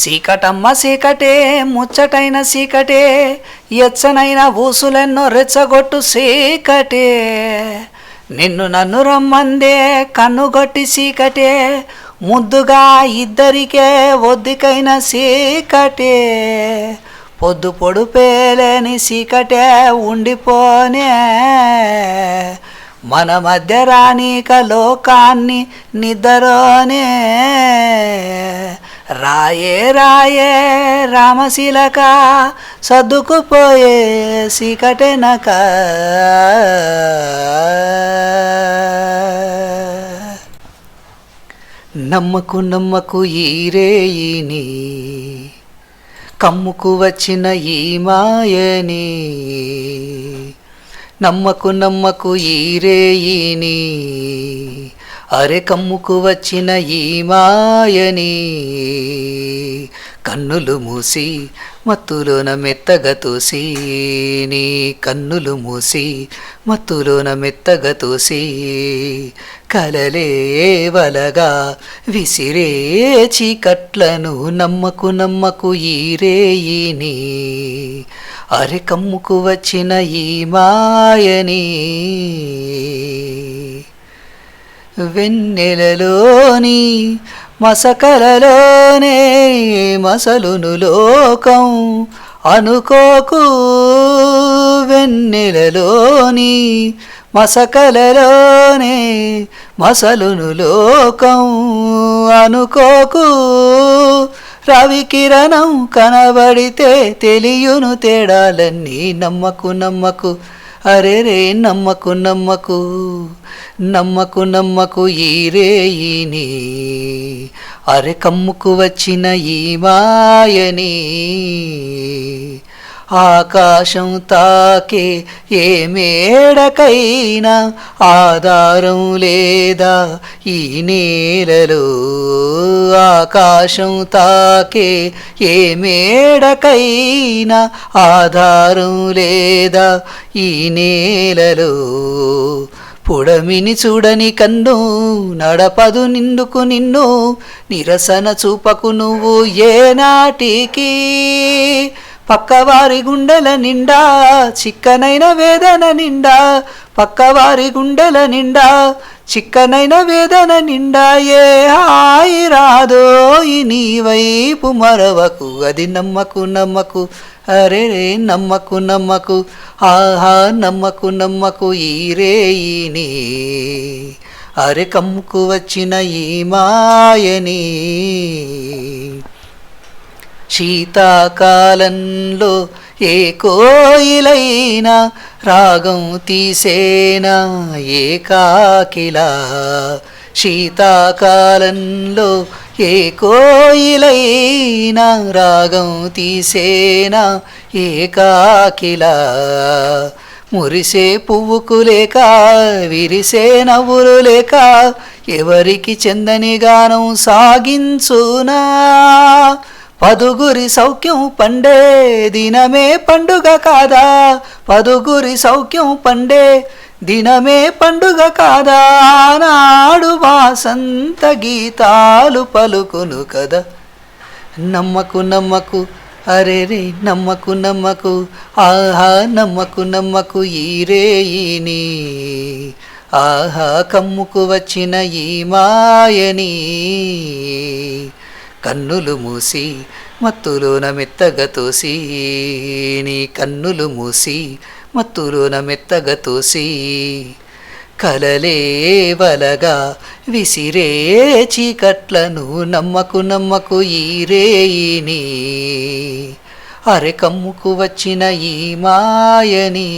సీకటమ్మ సీకటే ముచ్చటైన సీకటే ఎచ్చనైన ఊసులెన్నో రెచ్చగొట్టు సీకటే నిన్ను నన్ను రమ్మందే కన్నుగొట్టి సీకటే ముద్దుగా ఇద్దరికే ఒద్దికైన సీకటే పొద్దు పొడుపేలేని సీకటే ఉండిపోనే. మన మధ్య రాణిక లోకాన్ని నిద్రనే రాయే రాయే రామశిలక సర్దుకుపోయే సీకటెనక నమ్మకు నమ్మకు ఈరేయిని కమ్ముకు వచ్చిన ఈ మాయని. నమ్మకు నమ్మకు ఈరేయిని అరె కమ్ముకు వచ్చిన ఈ మాయని కన్నులు మూసి మత్తులోన మెత్తగా తోసి నీ కన్నులు మూసి మత్తులోన మెత్తగా తోసి కలలేవలగా విసిరే చీకట్లను నమ్మకు నమ్మకు ఈరేయిని అరె కమ్ముకు వచ్చిన ఈ మాయని వెన్నెలలోని మసకలలోనే మసలును లోకం అనుకోకు. వెన్నెలలోని మసకలలోనే మసలును లోకం అనుకోకు. రవి కిరణం కనబడితే తెలియును తేడాలన్నీ నమ్మకు నమ్మకు. అరే రే నమ్మకు నమ్మకు నమ్మకు నమ్మకు ఈరేయిని అరే కమ్ముకు వచ్చిన ఈ మాయని ఆకాశం తాకే ఏ మేడకైనా ఆధారం లేదా ఈ నేలలో? ఆకాశం తాకే ఏ మేడకైనా ఆధారం లేదా ఈ నేలలో? పొడమిని చూడని కన్ను నడపదు నిందుకు నిన్ను నిరసన చూపకు నువ్వు ఏనాటికి. పక్కవారి గుండెల నిండా చిక్కనైన వేదన నిండా పక్కవారి గుండెల నిండా చిక్కనైన వేదన నిండా ఏ హాయి రాదో నీ వైపు మరవకు. అది నమ్మకు నమ్మకు అరే రే నమ్మకు నమ్మకు ఆహా నమ్మకు నమ్మకు ఈరేయిని అరే కమ్ముకు వచ్చిన ఈ మాయని. శీతాకాలంలో ఏ కోయిలైనా రాగం తీసేనా? ఏ కాకిలా? శీతాకాలంలో ఏ కోయిలైనా రాగం తీసేనా? ఏ కాకిలా? మురిసే పువ్వుకు లేక విరిసే నవ్వులు లేక ఎవరికి చెందని గానం సాగించునా? పదుగురి సౌఖ్యం పండే దినమే పండుగ కాదా? పదుగురి సౌఖ్యం పండే దినమే పండుగ కాదా? నాడు వాసంత గీతాలు పలుకును కదా. నమ్మకు నమ్మకు అరే రే నమ్మకు నమ్మకు ఆహా నమ్మకు నమ్మకు ఈరేయిని ఆహా కమ్ముకు వచ్చిన ఈ మాయని కన్నులు మూసి మత్తులోన మెత్తగా తోసి నీ కన్నులు మూసి మత్తులోన మెత్తగా తోసి కలలే వలగా విసిరే చీకట్లను నమ్మకు నమ్మకు ఈరేయిని అరె కమ్ముకు వచ్చిన ఈ మాయని.